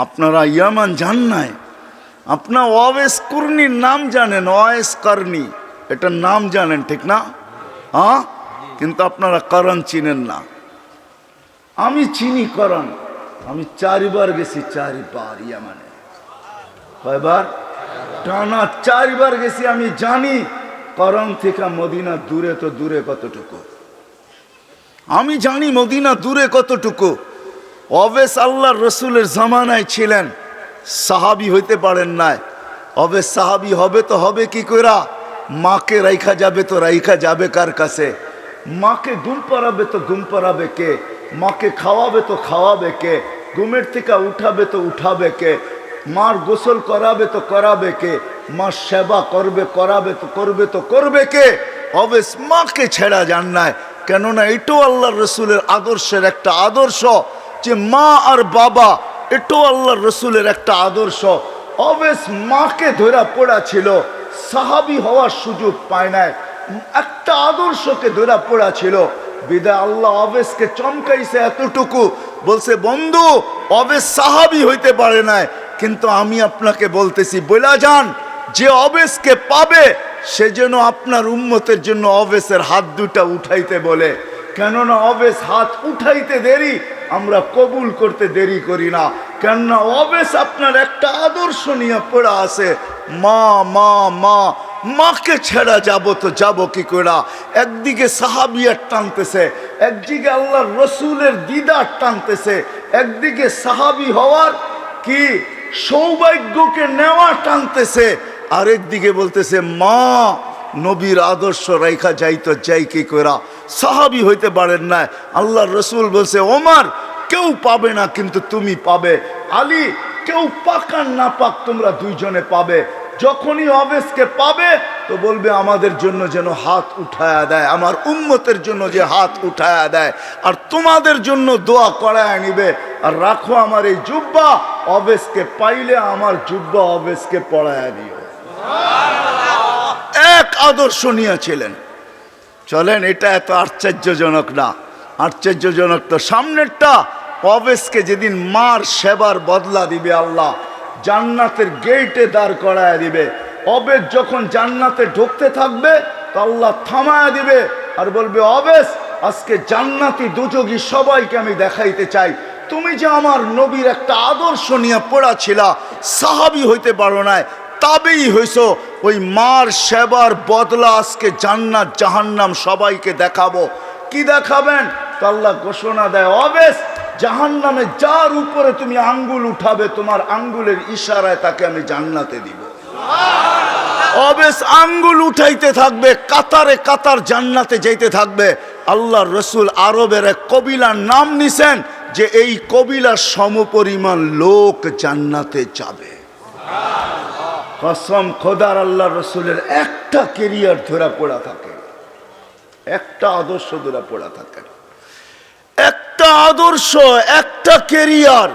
আপনারা ইয়ামান জান নাই। আপনার ওয়েস কুর্নির নাম জানেন ওয়েস করনি। এটার নাম জানেন, ঠিক না? হ্যাঁ কিন্তু আপনারা করণ চিনেন না। আমি চিনি করণ। আমি চারিবার গেছি, চারিবার ইয়ামানে। কয়বার? টানা চারবার গেছি, আমি জানি। করণ থেকে মদিনা দূরে তো দূরে কতটুকু। আমি জানি মদিনা দূরে কতটুকু। অবেস আল্লাহ রসুলের জামানায় ছিলেন। সাহাবি হইতে পারেন নাই। অবে সাহাবি হবে তো হবে কি কইরা? মাকে রাইখা যাবে তো রাইখা যাবে কার কাছে? মাকে ঘুম পাড়াবে তো ঘুম পাড়াবে কে? মাকে খাওয়াবে তো খাওয়াবে কে? ঘুমের থেকে উঠাবে তো উঠাবে কে? মার গোসল করাবে তো করাবে কে? মা সেবা করবে, করাবে তো করবে তো করবে কে? অবেস মাকে ছেড়া যান নাই। কেননা এটাও আল্লাহ রসুলের আদর্শের একটা আদর্শ। যে মা আর বাবা, এটাও আল্লাহ রসুলের একটা আদর্শ। অবেশ মাকে ধরা পড়া ছিল, সাহাবি হওয়ার সুযোগ পায় নাই। একটা আদর্শকে ধরা পড়া ছিল, বিদায় আল্লাহ অবেশকে চমকাইছে এতটুকু। বলছে, বন্ধু অবেশ সাহাবি হইতে পারে নাই, কিন্তু আমি আপনাকে বলতেছি বলা যান, যে অবেশকে পাবে, সে যেন আপনার উম্মতের জন্য অবেশের হাত দুটা উঠাইতে বলে। কেননা অবেশ হাত উঠাইতে দেরি আমরা কবুল করতে দেরি করি না। কেননা অবেশ আপনার একটা আদর্শ নিয়ে পড়া আছে। মা মা মা, মাকে ছেড়া যাব তো যাব কি করে? একদিকে সাহাবিয়ার টানতেছে, একদিকে আল্লাহ রসুলের দিদার টানতেছে, একদিকে সাহাবি হওয়ার কি সৌভাগ্যকে নেওয়া টানতেছে, আরেকদিকে বলতেছে, মা নবীর আদর্শ রেখা যাইতো, যাই কি করা সাহাবি হইতে পারেন না আল্লাহ রসুল বলছে, ওমার, কেউ পাবে না, কিন্তু তুমি পাবে। আলী, কেউ পাক আর না পাক, তোমরা দুইজনে পাবে। যখনই অবেশকে পাবে, তো বলবে, আমাদের জন্য যেন হাত উঠায়া দেয়, আমার উম্মতের জন্য যে হাত উঠায়া দেয়, আর তোমাদের জন্য দোয়া করায় নিবে। আর রাখো আমার এই জুব্বা, অবেশকে পাইলে আমার জুব্বা অবেশকে পড়ায় দিও। এক আদর্শ নিয়েছিলেন। চলেন, এটা এত আশ্চর্যজনক না। আশ্চর্যজনক তো সামনেরটা অবেশকে যেদিন মার সেবার বদলা দিবে আল্লাহ, জান্নাতের গেটে দাঁড় করায় দিবে। অবেশ যখন জান্নাতে ঢুকতে থাকবে, তো আল্লাহ থামায় দিবে আর বলবে অবেশ আজকে জান্নাতি দুযোগী সবাইকে আমি দেখাইতে চাই। তুমি যে আমার নবীর একটা আদর্শ নিয়ে পড়া ছিলা সাহাবি হইতে পারো না তাবেই হইছ, ওই মার সেবার বদলা আজকে জান্নাত, জাহান্নাম সবাইকে দেখাবো। কি দেখাবেন? তো আল্লাহ ঘোষণা দেয়, অবেশ, জাহান্নামে যার উপরে তুমি আঙ্গুল উঠাবে, তোমার আঙ্গুলের ইশারায় তাকে আমি জান্নাতে দিব। অবেশ, আঙ্গুল উঠাইতে থাকবে, কাতারে কাতার জান্নাতে যাইতে থাকবে। আল্লাহ রসুল আরবের এক কবিলার নাম নিছেন যে, এই কবিলার সমপরিমাণ লোক জান্নাতে যাবে। কসম খোদার আল্লাহ রসুলের একটা কেরিয়ার ধরা পড়া থাকে। একটা আদর্শ ধরা পড়া থাকে। একটা আদর্শ, একটা কেরিয়ার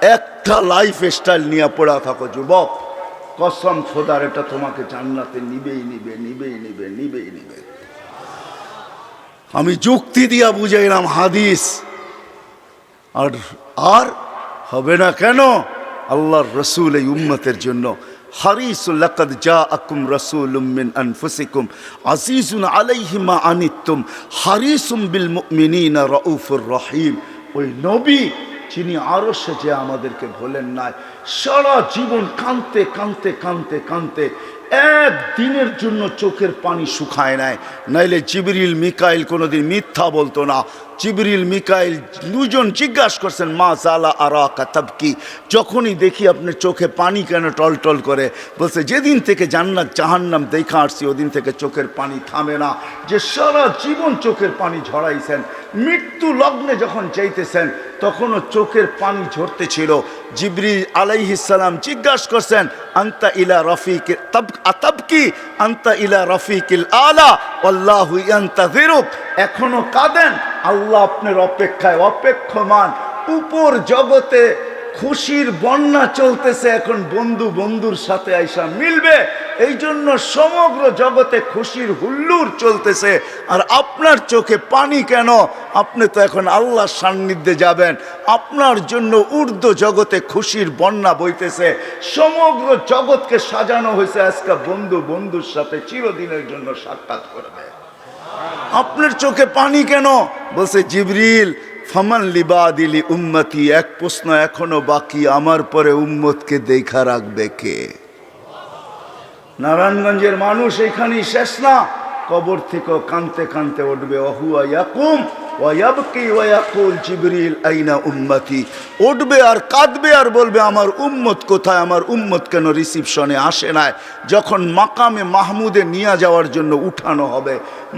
একটা লাইফ স্টাইল নিয়ে পড়া থাকো যুবক। কসম খোদার, এটা তোমাকে জান্নাতে নিবেই নিবে নিবেই নিবে নিবেই নিবে। আমি যুক্তি দিয়া বুঝাইলাম হাদিস। আর আর হবে না কেন? আল্লাহর রসুল এই উম্মতের জন্য হারিসুল লাকাদ জাআকুম রাসূলুম মিন আনফুসিকুম আজিজুন আলাইহি মা আনিতুম হারিসুম বিল মুমিনিনা রাউফুর রহিম ওই নবী যিনি আরও যে আমাদেরকে ভোলেন নাই। সারা জীবন কানতে কানতে কানতে কানতে এক দিনের জন্য চোখের পানি শুকায় নেয় নাইলে জিবরিল, মিকাইল কোনোদিন মিথ্যা বলতো না। জিবরিল, মিকাইল দুজন জিজ্ঞাসা করছেন, মা জালা আরা কাতাবকি যখনই দেখি আপনার চোখে পানি কেন টলটল করে? বলছে, যেদিন থেকে জান্নাত জাহান্নাম দেখা আসছি, ওদিন থেকে চোখের পানি থামে না। যে সারা জীবন চোখের পানি ঝরাইছেন, মৃত্যু লগ্নে যখন চাইতেছেন তখনও চোখের পানি ঝরতেছিল জিবরি আলাইহিসালাম জিজ্ঞাসা করছেন, আন্তা ইলা রফিক তব আতবকি আন্তা ইলা রফিকিল আলা? আল্লাহ আন্তা ইয়ান্তাযিরুক এখনও কাঁদেন। আল্লাহ আপনার অপেক্ষায় অপেক্ষমান। উপর জগতে খুশির বন্যা চলতেছে, এখন বন্ধু বন্ধুর সাথে আইসা মিলবে। এই জন্য সমগ্র জগতে খুশির হুল্লুর চলতেছে, আর আপনার চোখে পানি কেন? আপনি তো এখন আল্লাহর সান্নিধ্যে যাবেন। আপনার জন্য ঊর্ধ্ব জগতে খুশির বন্যা বইতেছে। সমগ্র জগৎকে সাজানো হয়েছে, আজকে বন্ধু বন্ধুর সাথে চিরদিনের জন্য সাক্ষাৎ করবে। আপনার চোখে পানি কেন? বলছে, জিবরিল ফামান লিবা দিলি উম্মতি, এক প্রশ্ন এখনও বাকি, আমার পরে উম্মতকে দেখা রাখবে কে? নারায়ণগঞ্জের মানুষ এখানেই শেষ না। কবর থেকে কানতে কানতে উঠবে, অহুয়া ইয়াকুম ওয়াবকি ওয়াকুল জিবরিল, আইনা উম্মতি। উঠবে আর কাঁদবে আর বলবে, আমার উম্মত কোথায়? আমার উম্মত কেন রিসিপশনে আসে নাই? যখন মাকামে মাহমুদে নিয়ে যাওয়ার জন্য উঠানো হবে,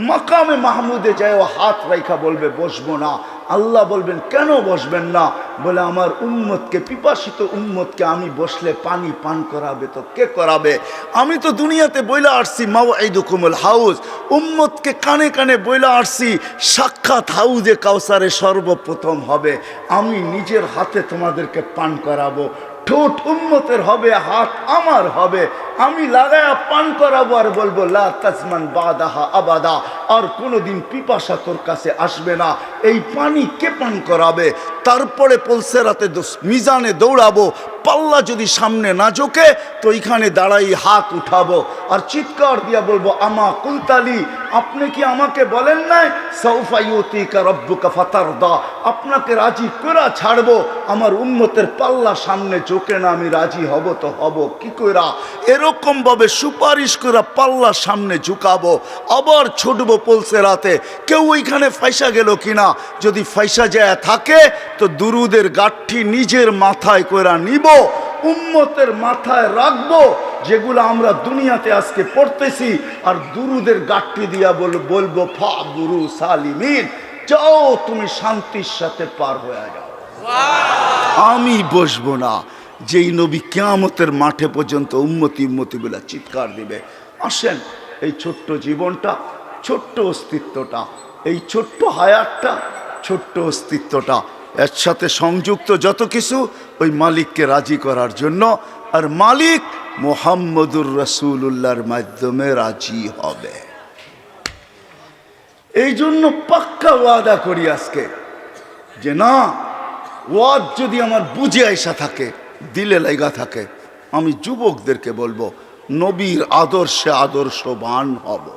মাকামে মাহমুদে যায় ও হাত রাইখা বলবে, বসবো না। আল্লাহ বলবেন, কেন বসবেন না? বলে, আমার উম্মতকে, পিপাসিত উম্মতকে আমি বসলে পানি পান করাবে তো কে করাবে? আমি তো দুনিয়াতে বইলা আসছি মাও ঈদুকুমুল হাউস উম্মতকে কানে কানে বইলা আসছি, সাক্ষাৎ হাউজে কাউসারে সর্বপ্রথম হবে। আমি নিজের হাতে তোমাদেরকে পান করাবো। ঠোঁট উন্মতের হবে, হাত আমার হবে। আমি লাগায়া পান করাবো আর বলব, লা তাজমান বাদাহা আবাদা। আর কোনোদিন পিপাসা তোর কাছে আসবে না। এই পানি কে পান করাবে? তারপরে পলসেরাতে মিজানে দৌড়াবো পাল্লা যদি সামনে না ঝোঁকে, তো এখানে দাঁড়াই হাত উঠাবো। আর চিৎকার দিয়া বলব, আমা কুলতালি, আপনি কি আমাকে বলেন নাই? সৌফাইয়তিকা রব্বুকা ফাতারদা, আপনাকে রাজি করা ছাড়বো। আমার উন্মতের পাল্লা সামনে চোখে না, আমি রাজি হব তো হব। কি কইরা? এরকম ভাবে সুপারিশ করে পাল্লা সামনে ঝুঁকাবো। আবার ছুটবো পলসে রাতে। কেউ ওইখানে ফাইসা গেল কিনা? যদি ফাইসা যায় থাকে, তো দুরুদের গাঠি নিজের মাথায় কইরা নিব। উম্মতের মাথায় রাখব, যেগুলো আমরা দুনিয়াতে আজকে পড়তেছি, আর দুরুদের গাঠি দিয়া বল, বলব ফা গুরু সালিমিন, যাও তুমি শান্তির সাথে পার হয়ে যাও। আমি বসবো না, যেই নবী কেয়ামতের মাঠে পর্যন্ত উন্মতি উন্মতি বলে চিৎকার দিবে। আসেন, এই ছোট্ট জীবনটা, ছোট্ট অস্তিত্বটা, এই ছোট্ট হায়াতটা, ছোট্ট অস্তিত্বটা এর সাথে সংযুক্ত যত কিছু, ওই মালিককে রাজি করার জন্য, আর মালিক মোহাম্মদুর রসুল্লাহর মাধ্যমে রাজি হবে। এই জন্য পাক্কা ওয়াদা করি আজকে, যে না, ওয়াদ যদি আমার বুঝে আইসা থাকে, দিলে লাইগা থাকে, আমি যুবকদেরকে বলব, নবীর আদর্শে আদর্শবান হব।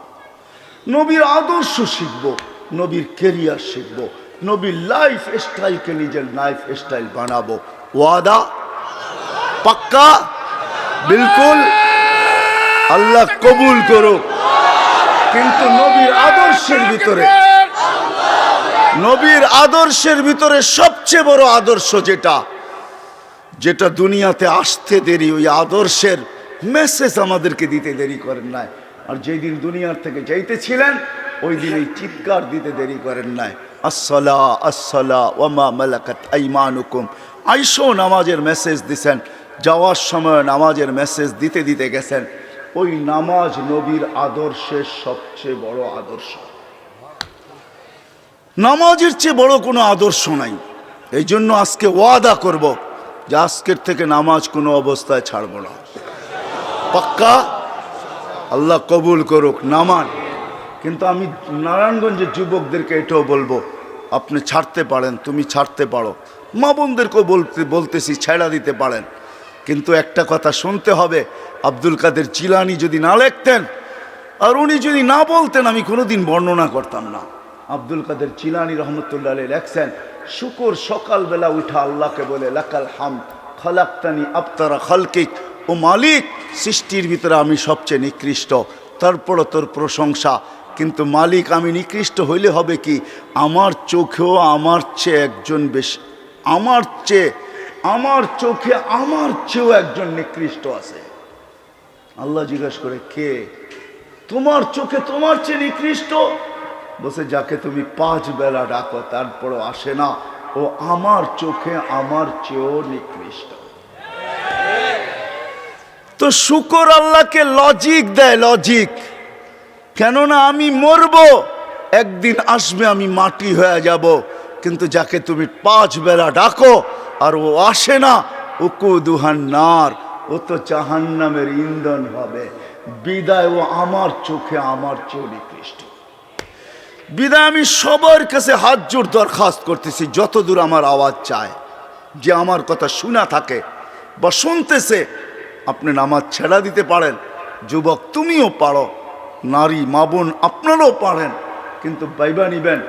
নবীর আদর্শ শিখব, নবীর কেরিয়ার শিখব নবীর লাইফ স্টাইলকে নিজের লাইফ স্টাইল বানাবো। ওয়াদা? পাক্কা? বিলকুল? আল্লাহ কবুল করুক। কিন্তু নবীর আদর্শের ভিতরে, নবীর আদর্শের ভিতরে সবচেয়ে বড় আদর্শ যেটা যেটা দুনিয়াতে আসতে দেরি, ওই আদর্শের মেসেজ আমাদেরকে দিতে দেরি করেন নাই। আর যেই দিন দুনিয়ার থেকে যাইতেছিলেন, ওই দিন এই চিৎকার দিতে দেরি করেন নাই। আসসালা আসসালা ওমা মালাকাত আইমানুকুম আইসো নামাজের মেসেজ দিছেন। যাওয়ার সময় নামাজের মেসেজ দিতে দিতে গেছেন। ওই নামাজ নবীর আদর্শের সবচেয়ে বড় আদর্শ। নামাজের চেয়ে বড় কোনো আদর্শ নাই। এই জন্য আজকে ওয়াদা করব যে আজকের থেকে নামাজ কোনো অবস্থায় ছাড়ব না। পাক্কা? আল্লাহ কবুল করুক, নামান। কিন্তু আমি নারায়ণগঞ্জের যুবকদেরকে এটাও বলব আপনি ছাড়তে পারেন, তুমি ছাড়তে পারো। মা বোনদেরকেও বলতে, বলতেছি, ছেড়া দিতে পারেন। কিন্তু একটা কথা শুনতে হবে, আব্দুল কাদের চিলানি যদি না লিখতেন, আর উনি যদি না বলতেন, আমি কোনোদিন বর্ণনা করতাম না। আব্দুল কাদের চিলানি রহমতুল্লাহ আলী লেখছেন, শুকর সকালবেলা উঠা আল্লাহকে বলে, লাকাল হাম খালাক্তানি আবতারা খালকিক, ও মালিক, সৃষ্টির ভিতরে আমি সবচেয়ে নিকৃষ্ট, তারপরও তোর প্রশংসা কিন্তু মালিক, আমি নিকৃষ্ট হইলে হবে কি? আমার চোখেও আমার চেয়ে একজন বেশি, আমার চেয়ে, আমার চোখে আমার চেয়েও একজন নিকৃষ্ট আছে। আল্লাহ জিজ্ঞাসা করে, কে? তোমার চোখে তোমার চেয়ে নিকৃষ্ট? বসে যাকে তুমি পাঁচ বেলা ডাকো, তারপরও আসে না। ও আমার চোখে আমার চেয়েও নিকৃষ্ট। তো শুকর আল্লাহকে লজিক দেয় লজিক কেননা আমি মরব। একদিন আসবে আমি মাটি হয়ে যাব। কিন্তু যাকে তুমি পাঁচ বেলা ডাকো, আর ও আসে না উকু দুহান নার, ও তো জাহান্নামের ইন্ধন হবে। বিদায় ও আমার চোখে আমার চেয়ে নিকৃষ্ট বিদায় আমি সবার কাছে হাত জোর দরখাস্ত করতেছি, যতদূর আমার আওয়াজ চায়। যে আমার কথা শোনা থাকে বা শুনতেছে, আপনি নামাজ ছেড়া দিতে পারেন, যুবক তুমিও পারো। নারী, মা বোন আপনারাও পারেন, কিন্তু বাইবা নিবেন,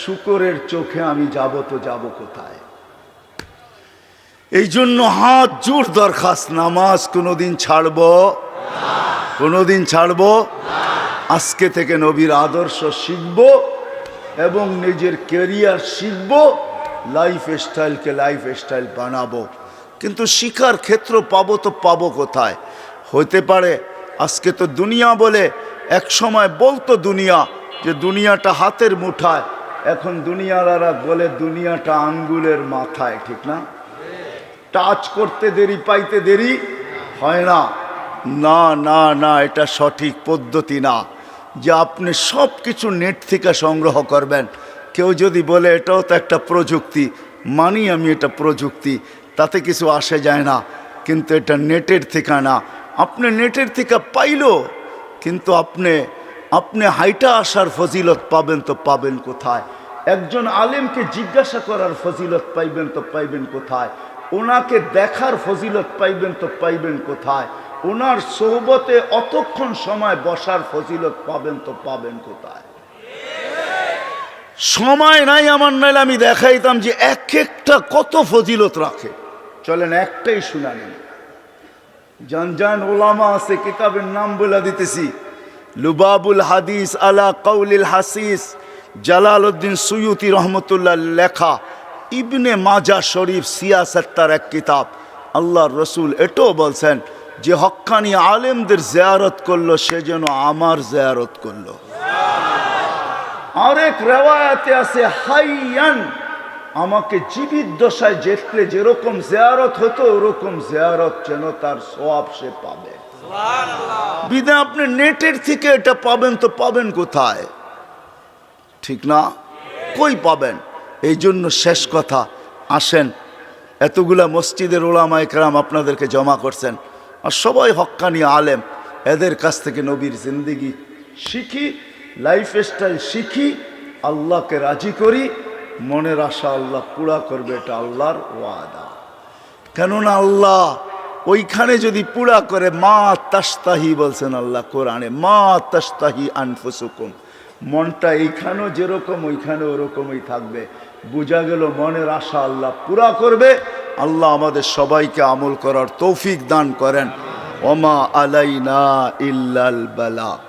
শুকরের চোখে আমি যাব তো যাব কোথায়? এই জন্য হাত জোর দরখাস্ত, নামাজ কোনোদিন ছাড়বো? কোনোদিন ছাড়বো? আজকে থেকে নবীর আদর্শ শিখব এবং নিজের কেরিয়ার শিখব লাইফ স্টাইলকে লাইফ স্টাইল বানাবো। কিন্তু শিখার ক্ষেত্র পাবো তো পাবো কোথায়? হতে পারে, আজকে তো দুনিয়া বলে এক সময় বলতো দুনিয়া যে দুনিয়াটা হাতের মুঠায়, এখন দুনিয়ারা বলে দুনিয়াটা আঙ্গুলের মাথায়, ঠিক না? টাচ করতে দেরি, পাইতে দেরি হয় না। না না না, এটা সঠিক পদ্ধতি না। যে আপনি সব কিছু নেট থেকে সংগ্রহ করবেন। কেউ যদি বলে, এটাও তো একটা প্রযুক্তি, মানি আমি এটা প্রযুক্তি, তাতে কিছু আসে যায় না। কিন্তু এটা নেটের থেকে না। আপনি নেটের থেকে পাইলো কিন্তু আপনি আপনি হাইটা আসার ফজিলত পাবেন তো পাবেন কোথায়? একজন আলেমকে জিজ্ঞাসা করার ফজিলত পাইবেন তো পাইবেন কোথায়? ওনাকে দেখার ফজিলত পাইবেন তো পাইবেন কোথায়? ওনার সোহবতে অতক্ষণ সময় বসার ফজিলত পাবেন তো পাবেন কোথায়? সময় নাই আমার, নাইলে আমি দেখাইতাম যে এক একটা কত ফজিলত রাখে। চলেন একটাই শুনানি। জান জান ওলামা আছে, কিতাবের নাম বলে দিতেছি। লুবাবুল হাদিস আলা কৌলিল হাসিস জালাল উদ্দিন সুয়ুতি রহমতুল্লাহ লেখা, ইবনে মাজা শরীফ সিয়াসত্তার এক কিতাব। আল্লাহর রসুল এটাও বলছেন যে হক্কানি আলেমদের জেয়ারত করল, সে যেন আমার জেয়ারত করল। আরেক রেওয়ায়াতে আছে, হাইয়ান আমাকে জীবিত দশায় যেতে যেরকম জেয়ারত হতো ওরকম জেয়ারত যেন তার সোয়াব সে পাবে। বিদে আপনি নেটের থেকে এটা পাবেন তো পাবেন কোথায়? ঠিক না? কই পাবেন? এই জন্য শেষ কথা আসেন এতগুলা মসজিদের ওলামা একরাম আপনাদেরকে জমা করছেন। আর সবাই হক্কানি আলেম এদের কাছ থেকে নবীর জিন্দিগি শিখি লাইফ স্টাইল শিখি আল্লাহকে রাজি করি মনের আশা আল্লাহ পুরা করবে, এটা আল্লাহর ওয়াদা। কেননা আল্লাহ ওইখানে যদি পুরা করে, মা তাস্তাহি বলছেন আল্লাহ কোরআনে, মা তাস্তাহি আনফুসুকুম। মনটা এইখানেও যেরকম ওইখানে ওরকমই থাকবে। বোঝা গেল মনের আশা আল্লাহ পুরা করবে, আল্লাহ আমাদের সবাইকে আমল করার তৌফিক দান করেন। ওমা আলাইনা ইল্লাল বালা।